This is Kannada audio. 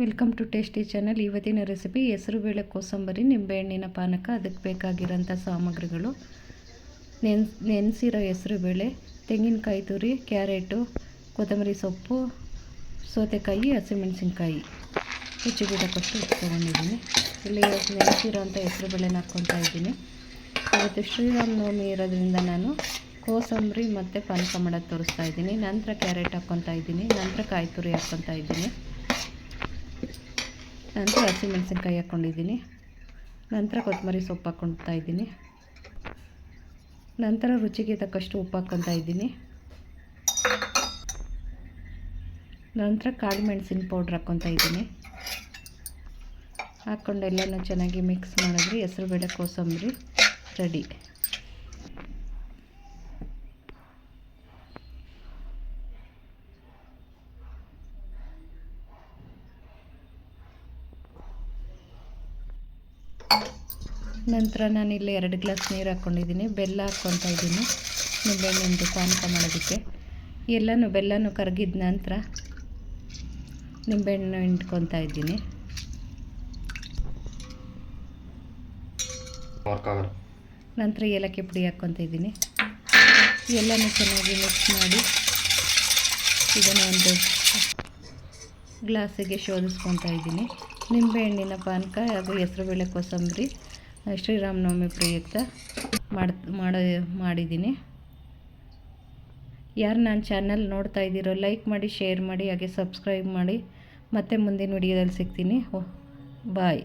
ವೆಲ್ಕಮ್ ಟು ಟೇಸ್ಟಿ ಚಾನಲ್ ಇವತ್ತಿನ ರೆಸಿಪಿ ಹೆಸರುಬೇಳೆ ಕೋಸಂಬರಿ ನಿಂಬೆಹಣ್ಣಿನ ಪಾನಕ, ಅದಕ್ಕೆ ಬೇಕಾಗಿರೋಂಥ ಸಾಮಗ್ರಿಗಳು. ನೆನ್ ನೆನೆಸಿರೋ ಹೆಸರುಬೇಳೆ ತೆಂಗಿನಕಾಯಿ ತುರಿ, ಕ್ಯಾರೆಟು, ಕೊತ್ತಂಬರಿ ಸೊಪ್ಪು, ಸೌತೆಕಾಯಿ, ಹಸಿಮೆಣಸಿನ್ಕಾಯಿ. ಹೆಚ್ಚು ಗಿಡಕ್ಕಷ್ಟು ತೊಗೊಂಡಿದ್ದೀನಿ ಇಲ್ಲಿ ನೆನೆಸಿರೋಂಥ ಹೆಸರು ಹೆಸರುಬೇಳೆನ ಹಾಕ್ಕೊತಾ ಇದ್ದೀನಿ. ಇವತ್ತು ಶ್ರೀರಾಮನವಮಿ ಇರೋದ್ರಿಂದ ನಾನು ಕೋಸಂಬರಿ ಮತ್ತು ಪಾನಕ ಮಾಡೋದು ತೋರಿಸ್ತಾ ಇದ್ದೀನಿ. ನಂತರ ಕ್ಯಾರೆಟ್ ಹಾಕ್ಕೊತಾ ಇದ್ದೀನಿ. ನಂತರ ಕಾಯಿ ತುರಿ ಹಾಕ್ಕೊತಾ ಇದ್ದೀನಿ. ನಂತರ ಹಸಿಮೆಣಸಿನ್ಕಾಯಿ ಹಾಕ್ಕೊಂಡಿದ್ದೀನಿ. ನಂತರ ಕೊತ್ತಂಬರಿ ಸೊಪ್ಪು ಹಾಕ್ಕೊಳ್ತಾ ಇದ್ದೀನಿ. ನಂತರ ರುಚಿಗೆ ತಕ್ಕಷ್ಟು ಉಪ್ಪು ಹಾಕ್ಕೊತಾ ಇದ್ದೀನಿ. ನಂತರ ಕಾಳು ಮೆಣಸಿನ ಪೌಡ್ರ್ ಹಾಕ್ಕೊತಾ ಇದ್ದೀನಿ. ಹಾಕ್ಕೊಂಡು ಎಲ್ಲನೂ ಚೆನ್ನಾಗಿ ಮಿಕ್ಸ್ ಮಾಡಿದ್ರಿ ಹೆಸರುಬೇಳೆ ಕೋಸಂಬರಿ ರೆಡಿ. ನಂತರ ನಾನಿಲ್ಲಿ ಎರಡು ಗ್ಲಾಸ್ ನೀರು ಹಾಕ್ಕೊಂಡಿದ್ದೀನಿ. ಬೆಲ್ಲ ಹಾಕ್ಕೊತಾ ಇದ್ದೀನಿ. ನಿಂಬೆಹಣ್ಣಿಂದು ಪಾನಕ ಮಾಡೋದಕ್ಕೆ. ಎಲ್ಲನೂ ಬೆಲ್ಲನೂ ಕರಗಿದ ನಂತರ ನಿಂಬೆಹಣ್ಣು ಹಿಂಡ್ಕೊತಾ ಇದ್ದೀನಿ. ನಂತರ ಏಲಕ್ಕಿ ಪುಡಿ ಹಾಕ್ಕೊತ ಇದ್ದೀನಿ. ಎಲ್ಲನೂ ಚೆನ್ನಾಗಿ ಮಿಕ್ಸ್ ಮಾಡಿ ಇದನ್ನು ಒಂದು ಗ್ಲಾಸಿಗೆ ಶೋಧಿಸ್ಕೊತಾ ಇದ್ದೀನಿ. ನಿಂಬೆಹಣ್ಣಿನ ಪಾನಕ ಹಾಗೂ ಹೆಸರುಬೇಳೆ ಕೋಸಂಬರಿ ಶ್ರೀರಾಮನವಮಿ ಪ್ರಯುಕ್ತ ಮಾಡಿ, ಮಾಡೋ, ಮಾಡಿದ್ದೀನಿ. ಯಾರು ನನ್ನ ಚಾನಲ್ ನೋಡ್ತಾ ಇದ್ದೀರೋ ಲೈಕ್ ಮಾಡಿ, ಶೇರ್ ಮಾಡಿ, ಹಾಗೆ ಸಬ್ಸ್ಕ್ರೈಬ್ ಮಾಡಿ. ಮತ್ತೆ ಮುಂದಿನ ವಿಡಿಯೋದಲ್ಲಿ ಸಿಗ್ತೀನಿ. ಬಾಯ್.